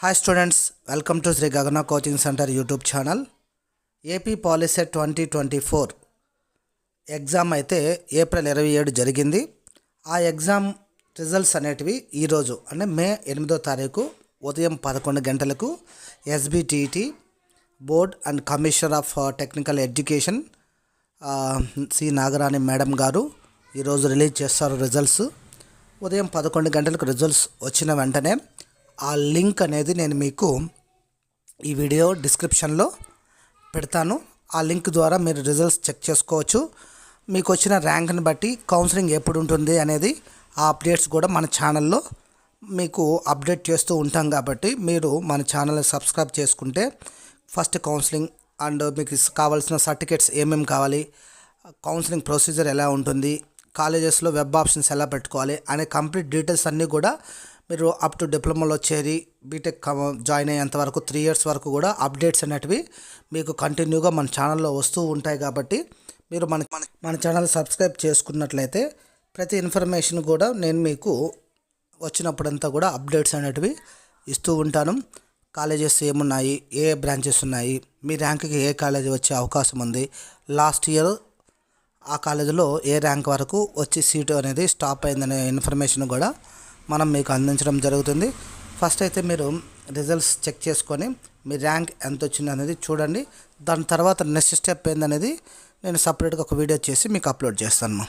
Hi students welcome to Shri Gagana coaching centre YouTube channel AP Polycet twenty twenty four exam అయితే April ఇరవై ఏడు జరిగింది. ఆ exam results అనేటివి ఈరోజు అంటే మే ఎనిమిదో తారీఖు ఉదయం పదకొండు గంటలకు SBTT board and commissioner of technical education C Nagarani madam garu ఈరోజు రిలీజ్ చేస్తారు రిజల్ట్స్ ఉదయం పదకొండు గంటలకు రిజల్ట్స్ వచ్చిన వెంటనే ఆ లింక్ అనేది నేను మీకు ఈ వీడియో డిస్క్రిప్షన్లో పెడతాను. ఆ లింక్ ద్వారా మీరు రిజల్ట్స్ చెక్ చేసుకోవచ్చు. మీకు వచ్చిన ర్యాంక్ని బట్టి కౌన్సిలింగ్ ఎప్పుడు ఉంటుంది అనేది ఆ అప్డేట్స్ కూడా మన ఛానల్లో మీకు అప్డేట్ చేస్తూ ఉంటాం కాబట్టి మీరు మన ఛానల్ని సబ్స్క్రైబ్ చేసుకుంటే ఫస్ట్ కౌన్సిలింగ్ అండ్ మీకు కావాల్సిన సర్టిఫికేట్స్ ఏమేమి కావాలి కౌన్సిలింగ్ ప్రొసీజర్ ఎలా ఉంటుంది కాలేజెస్లో వెబ్ ఆప్షన్స్ ఎలా పెట్టుకోవాలి అనే కంప్లీట్ డీటెయిల్స్ అన్నీ కూడా మీరు అప్ టు డిప్లొమాలో చేరి బీటెక్ జాయిన్ అయ్యేంత వరకు త్రీ ఇయర్స్ వరకు కూడా అప్డేట్స్ అనేటివి మీకు కంటిన్యూగా మన ఛానల్లో వస్తూ ఉంటాయి కాబట్టి మీరు మన మన ఛానల్ సబ్స్క్రైబ్ చేసుకున్నట్లయితే ప్రతి ఇన్ఫర్మేషన్ కూడా నేను మీకు వచ్చినప్పుడంతా కూడా అప్డేట్స్ అనేటివి ఇస్తూ ఉంటాను. కాలేజెస్ ఏమున్నాయి? ఏ బ్రాంచెస్ ఉన్నాయి? మీ ర్యాంక్కి ఏ కాలేజీ వచ్చే అవకాశం ఉంది? లాస్ట్ ఇయర్ ఆ కాలేజీలో ఏ ర్యాంక్ వరకు వచ్చి సీటు అనేది స్టాప్ అయిందనే ఇన్ఫర్మేషన్ కూడా మనం మీకు అందించడం జరుగుతుంది. ఫస్ట్ అయితే మీరు రిజల్ట్స్ చెక్ చేసుకొని మీ ర్యాంక్ ఎంత వచ్చింది అనేది చూడండి. దాని తర్వాత నెక్స్ట్ స్టెప్ ఏందనేది నేను సపరేట్గా ఒక వీడియో చేసి మీకు అప్లోడ్ చేస్తాను.